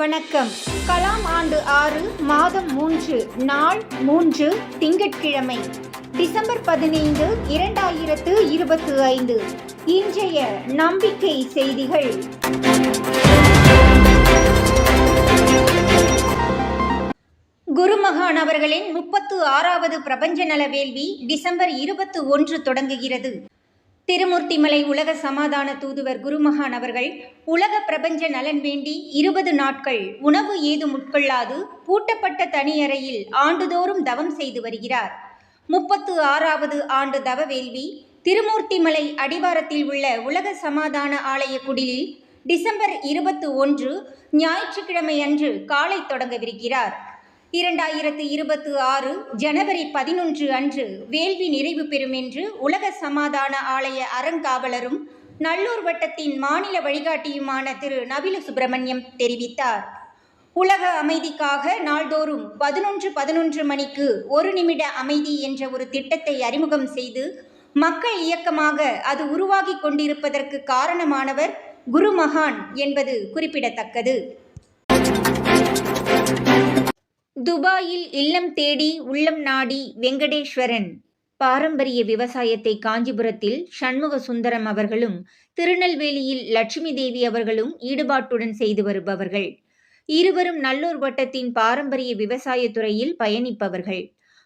வணக்கம். கலாம் ஆண்டு ஆறு மாதம் மூன்று நாள் மூன்று திங்கட்கிழமை டிசம்பர் பதினைந்து இரண்டாயிரத்து இருபத்து ஐந்து இன்றைய நம்பிக்கை செய்திகள். குருமகான் அவர்களின் முப்பத்து ஆறாவது பிரபஞ்ச நல வேள்வி டிசம்பர் இருபத்து ஒன்று தொடங்குகிறது. திருமூர்த்திமலை உலக சமாதான தூதுவர் குருமகான் அவர்கள் உலக பிரபஞ்ச நலன் வேண்டி இருபது நாட்கள் உணவு ஏதும் உட்கொள்ளாது பூட்டப்பட்ட தனியறையில் ஆண்டுதோறும் தவம் செய்து வருகிறார். முப்பத்து ஆறாவது ஆண்டு தவ வேள்வி திருமூர்த்திமலை அடிவாரத்தில் உள்ள உலக சமாதான ஆலய குடிலில் டிசம்பர் இருபத்து ஒன்று ஞாயிற்றுக்கிழமை அன்று காலை தொடங்கவிருக்கிறார். இரண்டாயிரத்து இருபத்து ஆறு ஜனவரி பதினொன்று அன்று வேள்வி நிறைவு பெறும் என்று உலக சமாதான ஆலய அறங்காவலரும் நல்லூர் வட்டத்தின் மாநில வழிகாட்டியுமான திரு நபிலு சுப்பிரமணியம் தெரிவித்தார். உலக அமைதிக்காக நாள்தோறும் பதினொன்று பதினொன்று மணிக்கு ஒரு நிமிட அமைதி என்ற ஒரு திட்டத்தை அறிமுகம் செய்து மக்கள் இயக்கமாக அது உருவாகிக் கொண்டிருப்பதற்கு காரணமானவர் குருமகான் என்பது குறிப்பிடத்தக்கது. துபாயில் இல்லம் தேடி உள்ளம் நாடி வெங்கடேஸ்வரன். பாரம்பரிய விவசாயத்தை காஞ்சிபுரத்தில் சண்முக சுந்தரம் அவர்களும் திருநெல்வேலியில் லட்சுமி தேவி அவர்களும் ஈடுபாட்டுடன் செய்து வருபவர்கள். இருவரும் நல்லூர் வட்டத்தின் பாரம்பரிய விவசாய துறையில் பயணிப்பவர்கள்.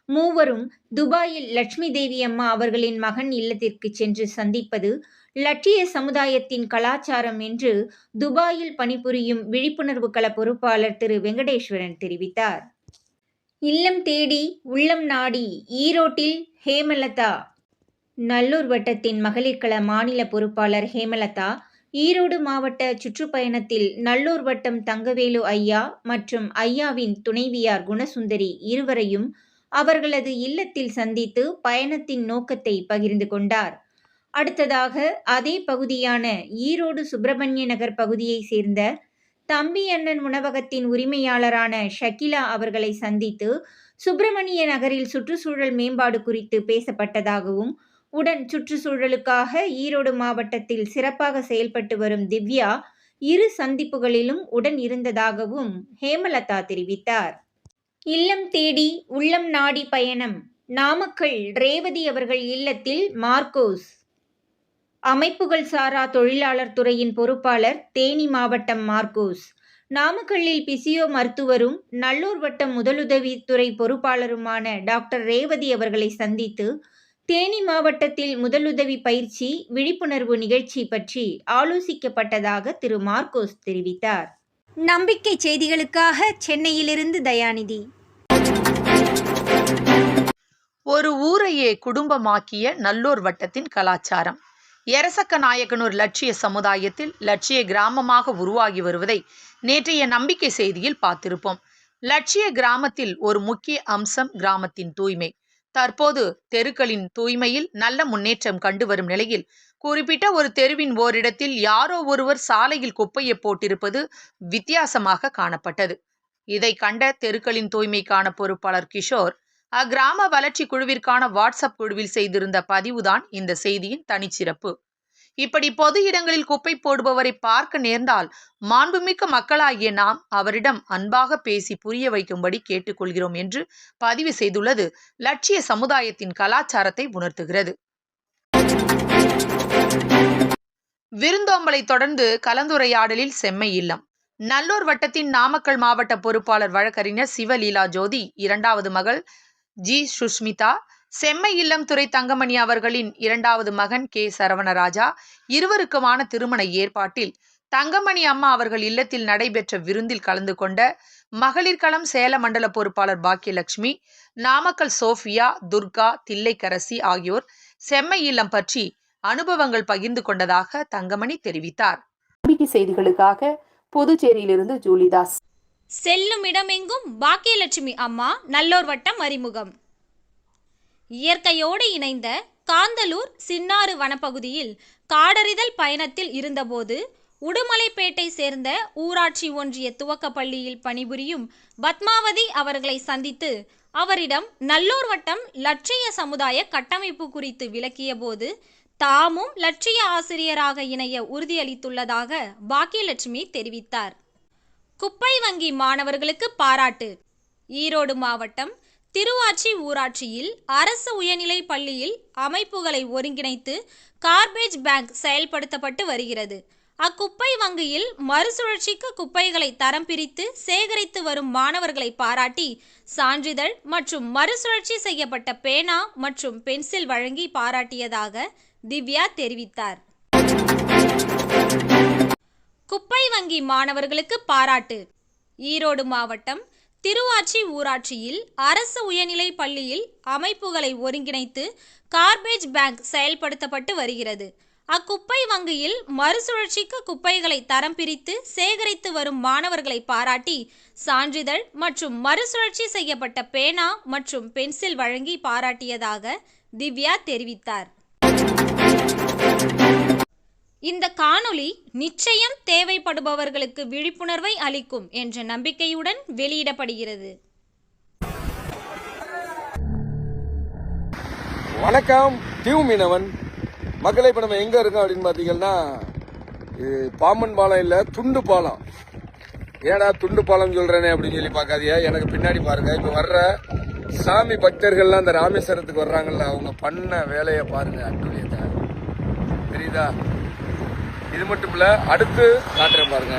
மூவரும் துபாயில் லட்சுமி தேவி அம்மா அவர்களின் மகன் இல்லத்திற்கு சென்று சந்திப்பது லட்சிய சமுதாயத்தின் கலாச்சாரம் என்று துபாயில் பணிபுரியும் விழிப்புணர்வு கள பொறுப்பாளர் திரு வெங்கடேஸ்வரன் தெரிவித்தார். இல்லம் தேடி உள்ளம் நாடி ஈரோட்டில் ஹேமலதா. நல்லூர் வட்டத்தின் மகளிர்கள மாநில பொறுப்பாளர் ஹேமலதா ஈரோடு மாவட்ட சுற்றுப்பயணத்தில் நல்லூர் வட்டம் தங்கவேலு ஐயா மற்றும் ஐயாவின் துணைவியார் குணசுந்தரி இருவரையும் அவர்களது இல்லத்தில் சந்தித்து பயணத்தின் நோக்கத்தை பகிர்ந்து கொண்டார். அடுத்ததாக அதே பகுதியான ஈரோடு சுப்பிரமணிய நகர் பகுதியை சேர்ந்த தம்பி அண்ணன் உணவகத்தின் உரிமையாளரான ஷகிலா அவர்களை சந்தித்து சுப்பிரமணிய நகரில் சுற்றுச்சூழல் மேம்பாடு குறித்து பேசப்பட்டதாகவும் உடன் சுற்றுச்சூழலுக்காக ஈரோடு மாவட்டத்தில் சிறப்பாக செயல்பட்டு வரும் திவ்யா இரு சந்திப்புகளிலும் உடன் இருந்ததாகவும் ஹேமலதா தெரிவித்தார். இல்லம் தேடி உள்ளம் நாடி பயணம் நாமக்கல் ரேவதி அவர்கள் இல்லத்தில் மார்க்கோஸ் அமைப்புகள் சாரா தொழிலாளர் துறையின் பொறுப்பாளர் தேனி மாவட்டம் மார்க்கோஸ் நாமக்கல்லில் பிசியோ மருத்துவரும் நல்லூர் வட்டம் முதலுதவி துறை பொறுப்பாளருமான டாக்டர் ரேவதி அவர்களை சந்தித்து தேனி மாவட்டத்தில் முதலுதவி பயிற்சி விழிப்புணர்வு நிகழ்ச்சி பற்றி ஆலோசிக்கப்பட்டதாக திரு மார்க்கோஸ் தெரிவித்தார். நம்பிக்கை செய்திகளுக்காக சென்னையிலிருந்து தயாநிதி. ஒரு ஊரையே குடும்பமாக்கிய நல்லூர் வட்டத்தின் கலாச்சாரம். எரசக்க நாயக்கனூர் லட்சிய சமுதாயத்தில் லட்சிய கிராமமாக உருவாகி வருவதை நேற்றைய நம்பிக்கை செய்தியில் பார்த்திருப்போம். லட்சிய கிராமத்தில் ஒரு முக்கிய அம்சம் கிராமத்தின் தூய்மை. தற்போது தெருக்களின் தூய்மையில் நல்ல முன்னேற்றம் கண்டு வரும் நிலையில் குறிப்பிட்ட ஒரு தெருவின் ஓரிடத்தில் யாரோ ஒருவர் சாலையில் குப்பையை போட்டிருப்பது வித்தியாசமாக காணப்பட்டது. இதை கண்ட தெருக்களின் தூய்மைக்கான பொறுப்பாளர் கிஷோர் அக்கிராம வளர்ச்சி குழுவிற்கான வாட்ஸ்அப் குழுவில் செய்திருந்த பதிவுதான் இந்த செய்தியின் தனிச்சிறப்பு. இப்படி பொது இடங்களில் குப்பை போடுபவரை பார்க்க நேர்ந்தால் மாண்புமிக்க மக்களாகிய நாம் அவரிடம் அன்பாக பேசி புரிய வைக்கும்படி கேட்டுக்கொள்கிறோம் என்று பதிவு செய்துள்ளது லட்சிய சமுதாயத்தின் கலாச்சாரத்தை உணர்த்துகிறது. விருந்தோம்பலை தொடர்ந்து கலந்துரையாடலில் செம்மை இல்லம். நல்லூர் வட்டத்தின் நாமக்கல் மாவட்ட பொறுப்பாளர் வழக்கறிஞர் சிவலீலா ஜோதி இரண்டாவது மகள் ஜி. சுஷ்மிதா செம்மை இல்லம் துறை தங்கமணி அவர்களின் இரண்டாவது மகன் கே. சரவணராஜா இருவருக்குமான திருமண ஏற்பாட்டில் தங்கமணி அம்மா அவர்கள் இல்லத்தில் நடைபெற்ற விருந்தில் கலந்து கொண்ட மகளிர் களம் சேல மண்டல பொறுப்பாளர் பாக்கியலட்சுமி நாமக்கல் சோஃபியா துர்கா தில்லைக்கரசி ஆகியோர் செம்மை இல்லம் பற்றி அனுபவங்கள் பகிர்ந்து கொண்டதாக தங்கமணி தெரிவித்தார். செய்திகளுக்காக புதுச்சேரியிலிருந்து ஜூலிதாஸ். செல்லும் இடமெங்கும் பாக்கியலட்சுமி அம்மா நல்லோர் வட்டம் அறிமுகம். இயற்கையோடு இணைந்த காந்தலூர் சின்னாறு வனப்பகுதியில் காடறிதல் பயணத்தில் இருந்தபோது உடுமலைப்பேட்டை சேர்ந்த ஊராட்சி ஒன்றிய துவக்கப் பள்ளியில் பணிபுரியும் பத்மாவதி அவர்களை சந்தித்து அவரிடம் நல்லூர் வட்டம் லட்சிய சமுதாய கட்டமைப்பு குறித்து விளக்கியபோது தாமும் லட்சிய ஆசிரியராக இணைய உறுதியளித்துள்ளதாக பாக்கியலட்சுமி தெரிவித்தார். குப்பை வங்கி மாணவர்களுக்கு பாராட்டு. ஈரோடு மாவட்டம் திருவாச்சி ஊராட்சியில் அரசு உயர்நிலை பள்ளியில் அமைப்புகளை ஒருங்கிணைத்து கார்பேஜ் பேங்க் செயல்படுத்தப்பட்டு வருகிறது. அக்குப்பை வங்கியில் மறுசுழற்சிக்கு குப்பைகளை தரம் பிரித்து சேகரித்து வரும் மாணவர்களை பாராட்டி சான்றிதழ் மற்றும் மறுசுழற்சி செய்யப்பட்ட பேனா மற்றும் பென்சில் வழங்கி பாராட்டியதாக திவ்யா தெரிவித்தார். குப்பை வங்கி மாணவர்களுக்கு பாராட்டு. ஈரோடு மாவட்டம் திருவாச்சி ஊராட்சியில் அரசு உயர்நிலைப் பள்ளியில் அமைப்புகளை ஒருங்கிணைத்து கார்பேஜ் பேங்க் செயல்படுத்தப்பட்டு வருகிறது. அக்குப்பை வங்கியில் மறுசுழற்சிக்கு குப்பைகளை தரம் பிரித்து சேகரித்து வரும் மாணவர்களை பாராட்டி சான்றிதழ் மற்றும் மறுசுழற்சி செய்யப்பட்ட பேனா மற்றும் பென்சில் வழங்கி பாராட்டியதாக திவ்யா தெரிவித்தார். இந்த காணொளி நிச்சயம் தேவைப்படுபவர்களுக்கு விழிப்புணர்வை அளிக்கும் என்ற நம்பிக்கையுடன் வெளியிடப்படுகிறது. வணக்கம் டியூ மீனவன். மக்களை இப்போ நம்ம எங்கே இருக்கோம் அப்படின்னு பார்த்தீங்கன்னா இது பாம்பன் பாலம் இல்லை துண்டு பாலம். ஏன்னா துண்டு பாலம் சொல்கிறேனே அப்படின்னு சொல்லி பார்க்காதியா எனக்கு பின்னாடி பாருங்க இப்போ வர்ற சாமி பக்தர்கள்லாம் அந்த ராமேஸ்வரத்துக்கு வர்றாங்கல்ல அவங்க பண்ண வேலையை பாருங்க அட்டுழியத்தை தெரியுதா இது மட்டும் இல்லை அடுத்து காட்டுறேன் பாருங்க.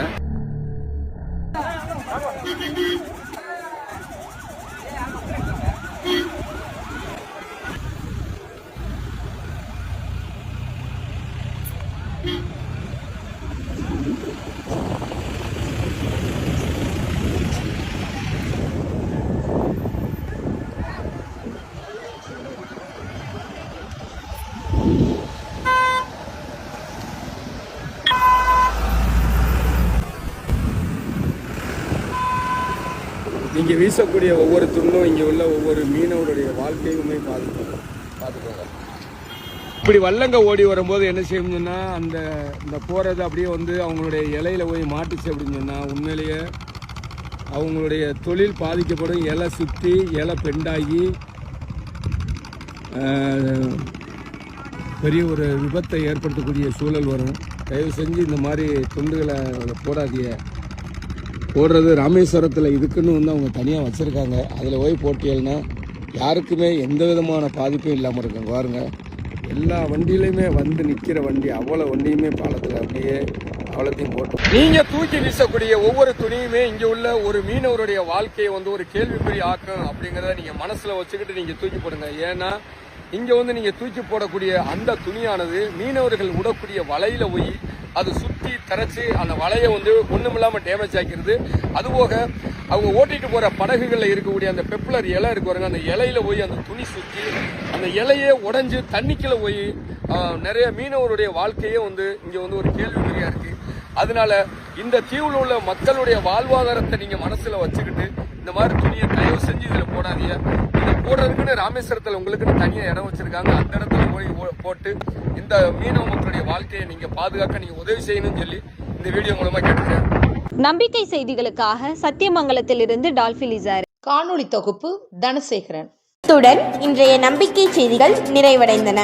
வீசக்கூடிய ஒவ்வொரு துண்ணும் இங்கே உள்ள ஒவ்வொரு மீனவருடைய வாழ்க்கையுமே பாதிக்கும். பார்த்துக்கோங்க இப்படி வல்லங்க ஓடி வரும்போது என்ன செய்யணும்னா அந்த இந்த போகிறது அப்படியே வந்து அவங்களுடைய இலையில போய் மாட்டுச்சு அப்படின்னு சொன்னால் உண்மையிலேயே அவங்களுடைய தொழில் பாதிக்கப்படும். இலை சுற்றி இலை பெண்டாகி பெரிய ஒரு விபத்தை ஏற்படுத்தக்கூடிய சூழல் வரும். தயவு செஞ்சு இந்த மாதிரி துண்டுகளை போடாதீங்க. போடுறது ராமேஸ்வரத்தில் இதுக்குன்னு வந்து அவங்க தனியாக வச்சுருக்காங்க. அதில் போய் போட்டியல்னா யாருக்குமே எந்த விதமான பாதிப்பும் இல்லாமல் இருக்குங்க பாருங்க. எல்லா வண்டியிலையுமே வந்து நிற்கிற வண்டி அவ்வளோ வண்டியுமே பாலத்தில் அப்படியே அவ்வளோத்தையும் போட்டு நீங்கள் தூக்கி வீசக்கூடிய ஒவ்வொரு துணியுமே இங்கே உள்ள ஒரு மீனவருடைய வாழ்க்கையை வந்து ஒரு கேள்விக்குறி ஆக்கணும் அப்படிங்கிறத நீங்கள் மனசில் வச்சுக்கிட்டு நீங்கள் தூக்கி போடுங்க. ஏன்னா இங்கே வந்து நீங்கள் தூக்கி போடக்கூடிய அந்த துணியானது மீனவர்கள் விடக்கூடிய வலையில் போய் அது சுற்றி தரைச்சி அந்த வலையை வந்து ஒன்றுமில்லாமல் டேமேஜ் ஆக்கிடுது. அதுபோக அவங்க ஓட்டிட்டு போகிற படகுகளில் இருக்கக்கூடிய அந்த பெப்ளர் இலை இருக்கு பாருங்க அந்த இலையில போய் அந்த துணி சுற்றி அந்த இலையே உடஞ்சி தண்ணிக்குள்ளே போய் நிறைய மீனவருடைய வாழ்க்கையே வந்து இங்கே வந்து ஒரு கேள்விக்குறியாக இருக்கு. அதனால இந்த தீவில் உள்ள மக்களுடைய வாழ்வாதாரத்தை நீங்கள் மனசில் வச்சுக்கிட்டு இந்த மாதிரி துணியை தயவு செஞ்சு இதில் போடாதீங்க. இதை போடுறதுக்குன்னு ராமேஸ்வரத்துல உங்களுக்குன்னு தனியா இடம் வச்சிருக்காங்க. அந்த இடத்துல போய் போட்டு இந்த மீனவ மக்களுடைய வாழ்க்கையை நீங்க பாதுகாக்க நீங்க உதவி செய்யணும்னு சொல்லி இந்த வீடியோ மூலமா கேட்டுக்கிறேன். நம்பிக்கை செய்திகளுக்காக சத்தியமங்கலத்திலிருந்து டால்பிலிசார் காணொளி தொகுப்பு தனசேகரன். இத்துடன் இன்றைய நம்பிக்கை செய்திகள் நிறைவடைந்தன.